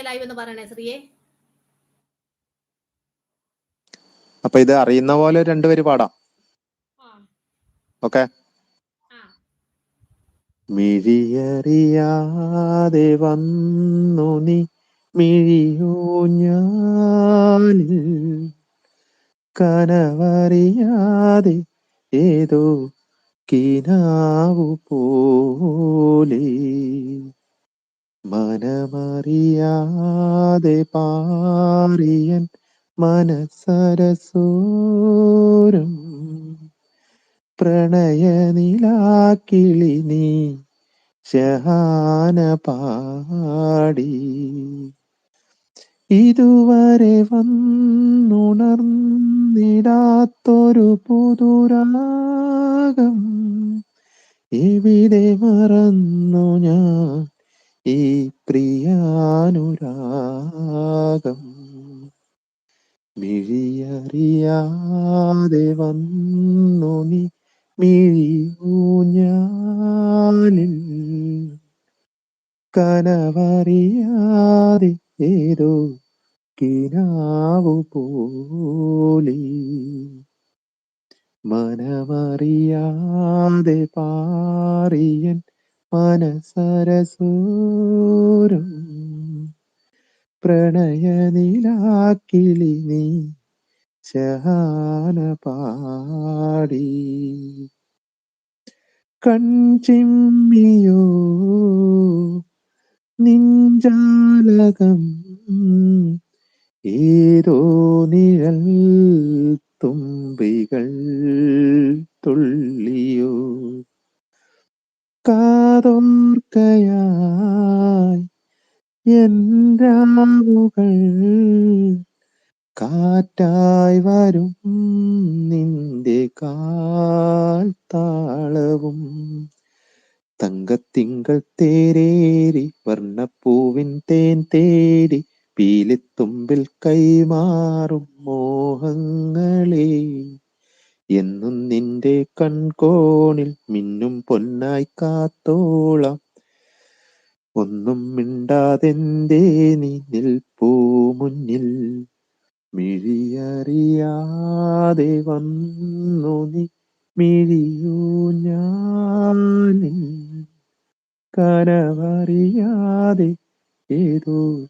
Live എന്ന് പറയണേ ശ്രീയെ. അപ്പൊ ഇത് അറിയുന്ന പോലെ രണ്ടുപേര് പാടാം. ഓക്കെ. മിഴിയറിയാതെ വന്നു നീ മിഴിയോ ഞാൻ കനവറിയാതെ ഏതോ കിനാവു പോലെ. മനമറിയാതെ പാറിയൻ മനസരസൂരം പ്രണയനിലാക്കിളി നീ ശഹാന പാടി. ഇതുവരെ വന്നുണർന്നിടാത്തൊരു പുതുരാഗം എവിടെ മറന്നു ഞാൻ? ഈ പ്രിയാനുരാഗം മിഴിയറിയാതെ വന്നു നീ മിഴിയൂഞ്ഞാലിൽ. കനവറിയാതെ ഏതോ കിനാവു പോലെ. മനമറിയാതെ പാറിയൻ മനസരസൂരം പ്രണയനിലാക്കിളി നീ ശഹാന പാടി കൺചിമ്മിയോ നിഞ്ചാലകം ഏതോ നിഴൽ തുമ്പികൾ കാതോർക്കയായി എന്റാവുകൾ കാറ്റായി വരും നിന്റെ കാൽ താളവും. തങ്കത്തിങ്കൾ തേരേരി വർണപ്പൂവിൻ തേൻ തേടി പീലിത്തുമ്പിൽ കൈമാറും മോഹങ്ങളെ. എന്നും നിന്റെ കൺകോണിൽ മിന്നും പൊന്നായി കാത്തോളാം. ഒന്നും മിണ്ടാതെന്തേ നീ നിൽപ്പൂ മുന്നിൽ? മിഴിയറിയാതെ വന്നു നീ മിഴിയൂ ഞാനിൽ കനവറിയാതെ ഏതോ